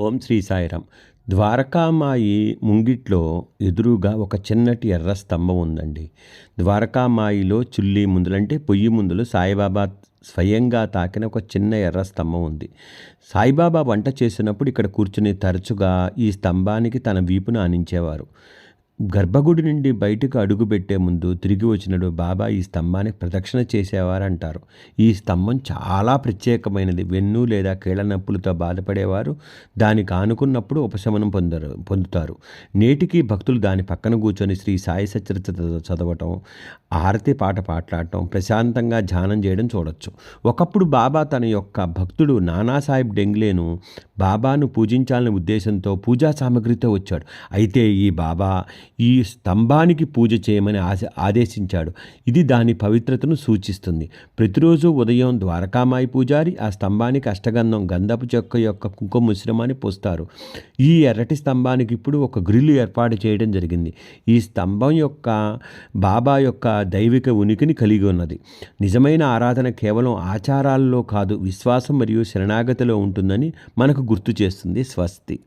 ఓం శ్రీ సాయిరామ్. ద్వారకామాయి ముంగిట్లో ఎదురుగా ఒక చిన్నటి ఎర్ర స్తంభం ఉందండి. ద్వారకామాయిలో చుల్లి ముందులంటే పొయ్యి ముందులు సాయిబాబా స్వయంగా తాకిన ఒక చిన్న ఎర్ర స్తంభం ఉంది. సాయిబాబా వంట చేసినప్పుడు ఇక్కడ కూర్చుని తరచుగా ఈ స్తంభానికి తన వీపును ఆనించేవారు. గర్భగుడి నుండి బయటకు అడుగుపెట్టే ముందు తిరిగి వచ్చినడు బాబా ఈ స్తంభానికి ప్రదక్షిణ చేసేవారంటారు. ఈ స్తంభం చాలా ప్రత్యేకమైనది. వెన్ను లేదా కీళ్ళ నొప్పులతో బాధపడేవారు. దానికి ఆనుకున్నప్పుడు ఉపశమనం పొందరు పొందుతారు. నేటికి భక్తులు దాని పక్కన కూర్చొని శ్రీ సాయి సచరిత చదవటం ఆరతి పాట పాటలాడటం ప్రశాంతంగా ధ్యానం చేయడం చూడొచ్చు. ఒకప్పుడు బాబా తన యొక్క భక్తుడు నానాసాహెబ్ డెంగ్లేను బాబాను పూజించాలనే ఉద్దేశంతో పూజా సామగ్రితో వచ్చాడు. అయితే ఈ బాబా ఈ స్తంభానికి పూజ చేయమని ఆశ ఆదేశించాడు. ఇది దాని పవిత్రతను సూచిస్తుంది. ప్రతిరోజు ఉదయం ద్వారకామాయి పూజారి ఆ స్తంభానికి అష్టగంధం గంధపు చెక్క యొక్క కుంకుమ మిశ్రమాన్ని పోస్తారు. ఈ ఎర్రటి స్తంభానికి ఇప్పుడు ఒక గ్రిల్లు ఏర్పాటు చేయడం జరిగింది. ఈ స్తంభం యొక్క బాబా యొక్క దైవిక ఉనికిని కలిగి ఉన్నది. నిజమైన ఆరాధన కేవలం ఆచారాల్లో కాదు విశ్వాసం మరియు శరణాగతిలో ఉంటుందని మనకు గుర్తు చేస్తుంది స్వస్తి.